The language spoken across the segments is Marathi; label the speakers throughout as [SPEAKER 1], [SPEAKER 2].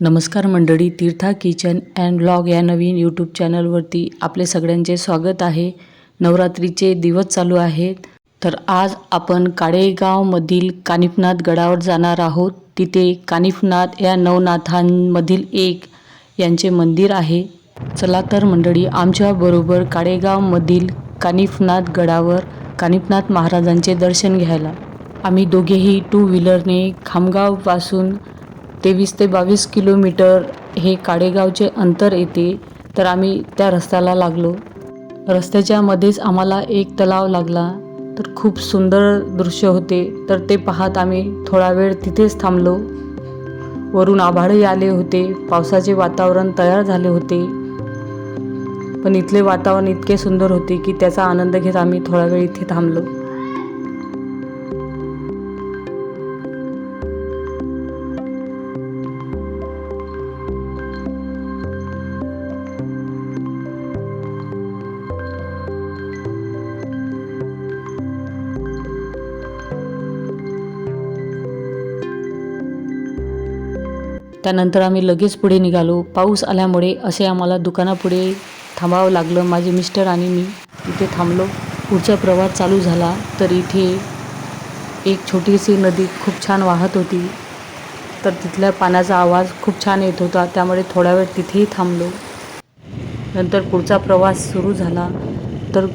[SPEAKER 1] नमस्कार मंडळी तीर्था किचन अँड ब्लॉग या नवीन यूट्यूब चॅनलवरती आपले सगळ्यांचे स्वागत आहे. नवरात्रीचे दिवस चालू आहेत. तर आज आपण काळेगावमधील कानिफनाथ गडावर जाणार आहोत. तिथे कानिफनाथ या नवनाथांमधील एक यांचे मंदिर आहे. चला तर मंडळी आमच्याबरोबर काळेगावमधील कानिफनाथ गडावर कानिफनाथ महाराजांचे दर्शन घ्यायला. आम्ही दोघेही टू व्हीलरने खामगावपासून तेवीस ते बावीस किलोमीटर हे काडेगावचे अंतर येते तर आम्ही त्या रस्त्याला लागलो. रस्त्याच्या मध्येच आम्हाला एक तलाव लागला तर खूप सुंदर दृश्य होते. तर ते पाहत आम्ही थोडा वेळ तिथेच थांबलो. वरून आभाळही आले होते पावसाचे वातावरण तयार झाले होते. पण इथले वातावरण इतके सुंदर होते की त्याचा आनंद घेत आम्ही थोडा वेळ इथे थांबलो. त्यानंतर आम्ही लगेच पुढे निघालो. पाऊस आल्यामुळे असे आम्हाला दुकानापुढे थांबावं लागलं. माझे मिस्टर आणि मी इथे थांबलो. पुढचा प्रवास चालू झाला तर इथे एक छोटीशी नदी खूप छान वाहत होती. तर तिथल्या पाण्याचा आवाज खूप छान येत होता. त्यामुळे थोडा वेळ तिथेही थांबलो. नंतर पुढचा प्रवास सुरू झाला. तर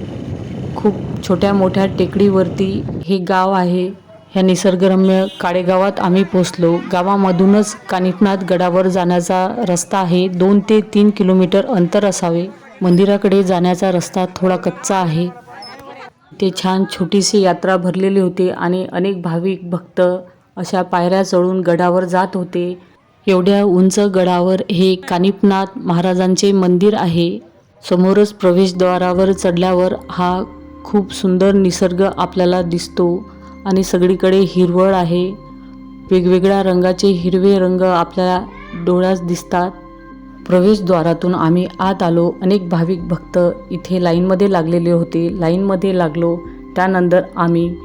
[SPEAKER 1] खूप छोट्या मोठ्या टेकडीवरती हे गाव आहे. ह्या निसर्गरम्य काळेगावात आम्ही पोचलो गावामधूनच कानिफनाथ गडावर जाण्याचा रस्ता आहे. दोन ते तीन किलोमीटर अंतर असावे. मंदिराकडे जाण्याचा रस्ता थोडा कच्चा आहे. ते छान छोटीशी यात्रा भरलेली होती आणि अनेक भाविक भक्त अशा पायऱ्या चढून गडावर जात होते. एवढ्या उंच गडावर हे कानिपनाथ महाराजांचे मंदिर आहे. समोरच प्रवेशद्वारावर चढल्यावर हा खूप सुंदर निसर्ग आपल्याला दिसतो. आणि सगळीकडे हिरवळ आहे. वेगवेगळ्या रंगाचे हिरवे रंग आपल्याला डोळ्यास दिसतात. प्रवेशद्वारातून आम्ही आत आलो. अनेक भाविक भक्त इथे लाईनमध्ये लागलेले होते. लाईनमध्ये लागलो. त्यानंतर आम्ही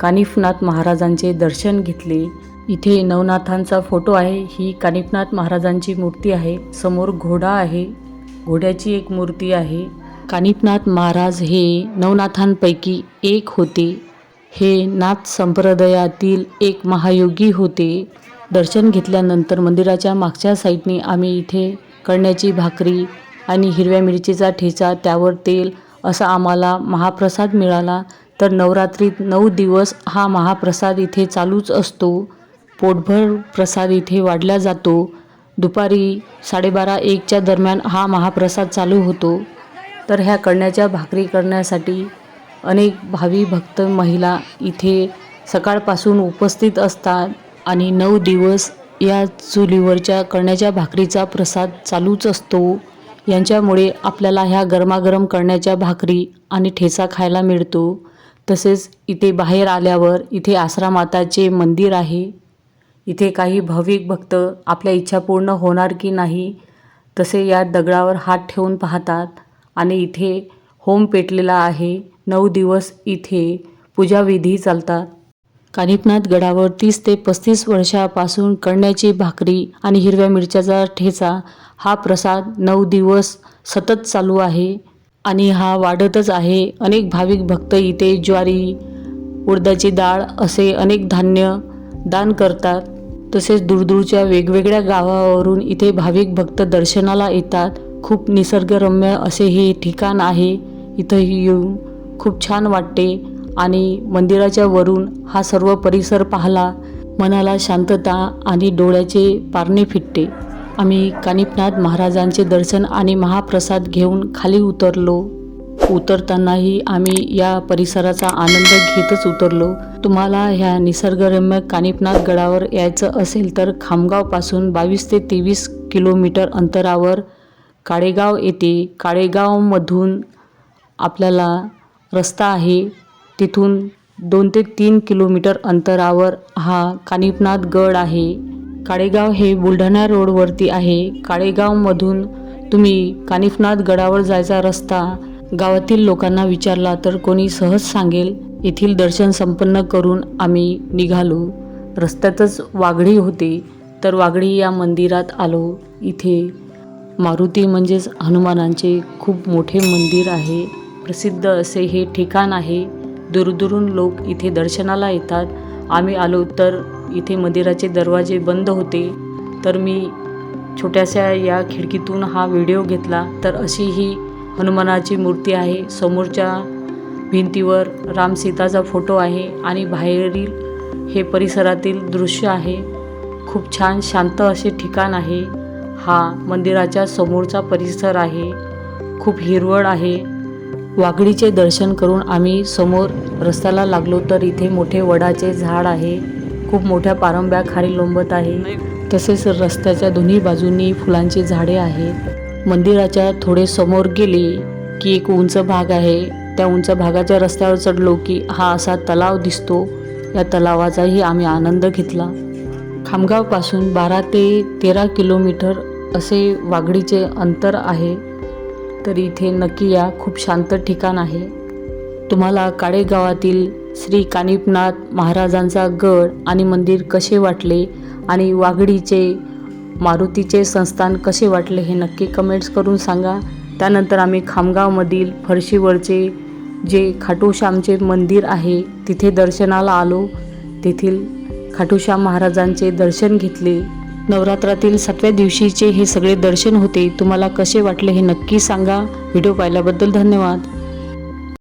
[SPEAKER 1] कानिफनाथ महाराजांचे दर्शन घेतले. इथे नवनाथांचा फोटो आहे. ही कानिफनाथ महाराजांची मूर्ती आहे. समोर घोडा आहे. घोड्याची एक मूर्ती आहे. कानिफनाथ महाराज हे नवनाथांपैकी एक होते. हे नाथ संप्रदायातील एक महायोगी होते. दर्शन घेतल्यानंतर मंदिराच्या मागच्या साईडने आम्ही इथे कळण्याची भाकरी आणि हिरव्या मिरचीचा ठेचा त्यावर तेल असा आम्हाला महाप्रसाद मिळाला. तर नवरात्रीत नऊ दिवस हा महाप्रसाद इथे चालूच असतो. पोटभर प्रसाद इथे वाढला जातो. दुपारी साडेबारा एकच्या दरम्यान हा महाप्रसाद चालू होतो. तर ह्या कळण्याच्या भाकरी करण्यासाठी अनेक भावी भक्त महिला इथे सकाळपासून उपस्थित असतात आणि नऊ दिवस या चुलीवरच्या कळण्याच्या भाकरीचा प्रसाद चालूच असतो. यांच्यामुळे आपल्याला ह्या गरमागरम करण्याच्या भाकरी आणि ठेचा खायला मिळतो. तसेच इथे बाहेर आल्यावर इथे आसरामाताचे मंदिर आहे. इथे काही भाविक भक्त आपल्या इच्छा पूर्ण होणार की नाही तसे या दगडावर हात ठेवून पाहतात आणि इथे होम पेटलेला आहे. नऊ दिवस इथे पूजाविधी चालतात. कानिपनाथ गडावर तीस ते पस्तीस वर्षापासून कळण्याची भाकरी आणि हिरव्या मिरच्याचा ठेचा हा प्रसाद नऊ दिवस सतत चालू आहे आणि हा वाढतच आहे. अनेक भाविक भक्त इथे ज्वारी उडदाची डाळ असे अनेक धान्य दान करतात. तसेच दूरदूरच्या वेगवेगळ्या गावावरून इथे भाविक भक्त दर्शनाला येतात. खूप निसर्गरम्य असे हे ठिकाण आहे. इथं येऊन खूप छान वाटते आणि मंदिराच्या वरून हा सर्व परिसर पाहला. मनाला शांतता आणि डोळ्याचे पारणे फिटते. आम्ही कानिपनाथ महाराजांचे दर्शन आणि महाप्रसाद घेऊन खाली उतरलो. उतरतानाही आम्ही या परिसराचा आनंद घेतच उतरलो. तुम्हाला ह्या निसर्गरम्य कानिपनाथ गडावर यायचं असेल तर खामगावपासून बावीस ते तेवीस किलोमीटर अंतरावर काळेगाव येते. काळेगावमधून आपल्याला रस्ता आहे. तिथून दोन ते तीन किलोमीटर अंतरावर हा कानिफनाथ गड आहे. काळेगाव हे बुलढाणा रोडवरती आहे. काळेगावमधून तुम्ही कानिफनाथ गडावर जायचा रस्ता गावातील लोकांना विचारला तर कोणी सहज सांगेल येथील दर्शन संपन्न करून आम्ही निघालो. रस्त्यातच वाघडी होते. तर वाघडी या मंदिरात आलो. इथे मारुती म्हणजेच हनुमानांचे खूप मोठे मंदिर आहे. प्रसिद्ध असे हे ठिकाण आहे. दूरदूरून लोक इथे दर्शनाला येतात. आम्ही आलो तर इथे मंदिराचे दरवाजे बंद होते. तर मी छोट्याशा या खिडकीतून हा व्हिडिओ घेतला. तर अशी ही हनुमानाची मूर्ती आहे. समोरच्या भिंतीवर राम सीताचा फोटो आहे आणि बाहेरील हे परिसरातील दृश्य आहे. खूप छान शांत असे ठिकाण आहे. हा मंदिराच्या समोरचा परिसर आहे. खूप हिरवळ आहे. वाघडीचे दर्शन करून आम्ही समोर रस्त्याला लागलो तर इथे मोठे वडाचे झाड आहे. खूप मोठ्या पारंब्या खाली लोंबत आहे. तसेच रस्त्याच्या दोन्ही बाजूंनी फुलांची झाडे आहेत. मंदिराच्या थोडे समोर गेले की एक उंच भाग आहे. त्या उंच भागाच्या रस्त्यावर चढलो की हा असा तलाव दिसतो. या तलावाचाही आम्ही आनंद घेतला. खामगावपासून बारा ते तेरा किलोमीटर असे वाघडीचे अंतर आहे. तर इथे नक्की या. खूप शांत ठिकाण आहे. तुम्हाला काळेगावातील श्री कानिपनाथ महाराजांचा गड आणि मंदिर कसे वाटले आणि वाघडीचे मारुतीचे संस्थान कसे वाटले हे नक्की कमेंट्स करून सांगा. त्यानंतर आम्ही खामगावमधील फरशीवरचे जे खाटूश्यामचे मंदिर आहे तिथे दर्शनाला आलो. तेथील खाटूश्याम महाराजांचे दर्शन घेतले. नवरात्रातील सातव्या दिवशीचे हे सगळे दर्शन होते तुम्हाला कसे वाटले हे नक्की सांगा. व्हिडिओ पाहिल्याबद्दल धन्यवाद.